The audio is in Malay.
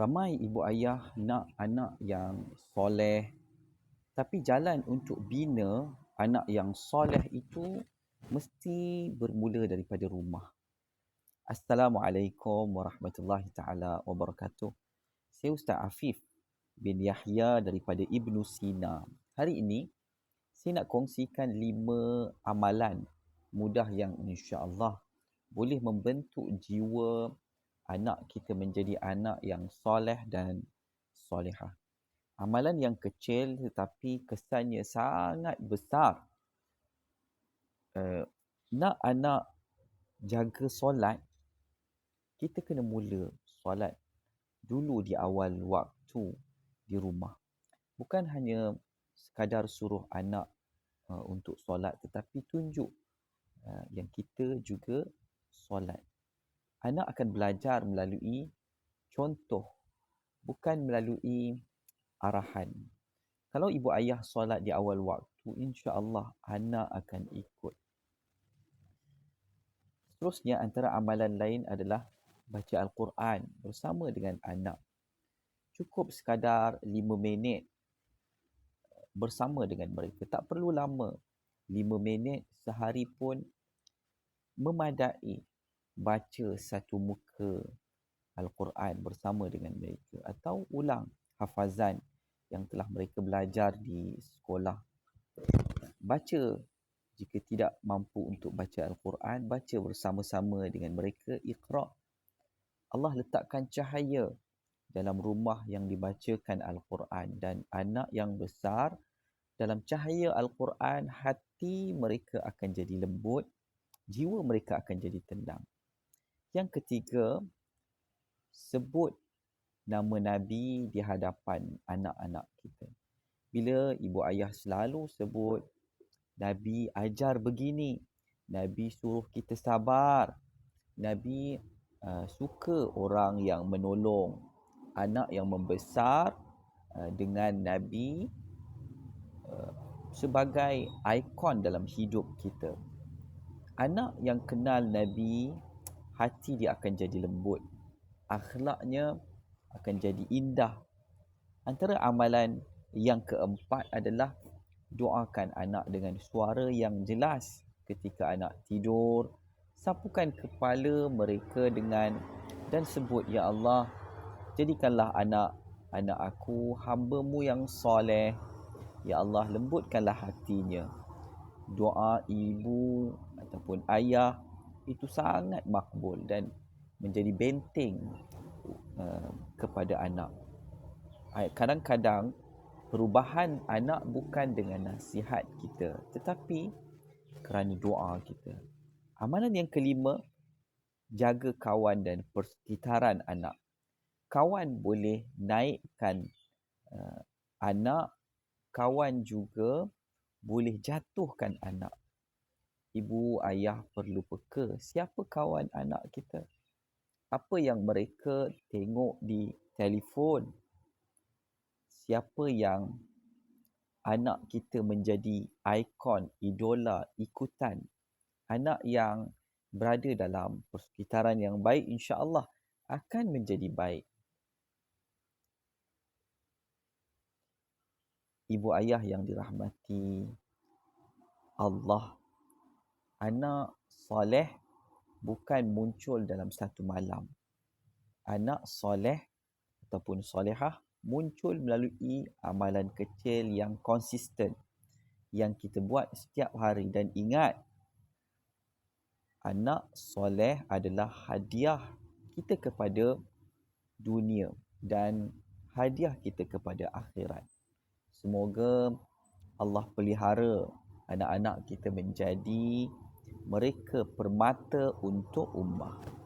Ramai ibu ayah nak anak yang soleh tapi jalan untuk bina anak yang soleh itu mesti bermula daripada rumah. Assalamualaikum warahmatullahi taala wabarakatuh. Saya Ustaz Afif bin Yahya daripada Ibnu Sina. Hari ini saya nak kongsikan lima amalan mudah yang insya-Allah boleh membentuk jiwa anak kita menjadi anak yang soleh dan solehah. Amalan yang kecil tetapi kesannya sangat besar. Uh, nak anak jaga solat, kita kena mula solat dulu di awal waktu di rumah. Bukan hanya sekadar suruh anak uh, untuk solat tetapi tunjuk uh, yang kita juga solat anak akan belajar melalui contoh bukan melalui arahan. Kalau ibu ayah solat di awal waktu, insya-Allah anak akan ikut. Seterusnya antara amalan lain adalah baca al-Quran bersama dengan anak. Cukup sekadar lima minit bersama dengan mereka. Tak perlu lama. Lima minit sehari pun memadai baca satu muka Al-Quran bersama dengan mereka atau ulang hafazan yang telah mereka belajar di sekolah. Baca jika tidak mampu untuk baca Al-Quran, baca bersama-sama dengan mereka Iqra. Allah letakkan cahaya dalam rumah yang dibacakan Al-Quran dan anak yang besar dalam cahaya Al-Quran hati mereka akan jadi lembut, jiwa mereka akan jadi tenang. Yang ketiga, sebut nama Nabi di hadapan anak-anak kita. Bila ibu ayah selalu sebut, Nabi ajar begini, Nabi suruh kita sabar, Nabi uh, suka orang yang menolong, anak yang membesar uh, dengan Nabi uh, sebagai ikon dalam hidup kita. Anak yang kenal Nabi hati dia akan jadi lembut. Akhlaknya akan jadi indah. Antara amalan yang keempat adalah doakan anak dengan suara yang jelas ketika anak tidur. Sapukan kepala mereka dengan dan sebut, Ya Allah, jadikanlah anak anak aku hambamu yang soleh. Ya Allah, lembutkanlah hatinya. Doa ibu ataupun ayah itu sangat makbul dan menjadi benteng uh, kepada anak. Kadang-kadang perubahan anak bukan dengan nasihat kita tetapi kerana doa kita. Amalan yang kelima, jaga kawan dan persekitaran anak. Kawan boleh naikkan uh, anak, kawan juga boleh jatuhkan anak ibu ayah perlu peka siapa kawan anak kita. Apa yang mereka tengok di telefon? Siapa yang anak kita menjadi ikon idola ikutan? Anak yang berada dalam persekitaran yang baik insya-Allah akan menjadi baik. Ibu ayah yang dirahmati Allah anak soleh bukan muncul dalam satu malam. Anak soleh ataupun solehah muncul melalui amalan kecil yang konsisten yang kita buat setiap hari dan ingat anak soleh adalah hadiah kita kepada dunia dan hadiah kita kepada akhirat. Semoga Allah pelihara anak-anak kita menjadi mereka permata untuk ummah.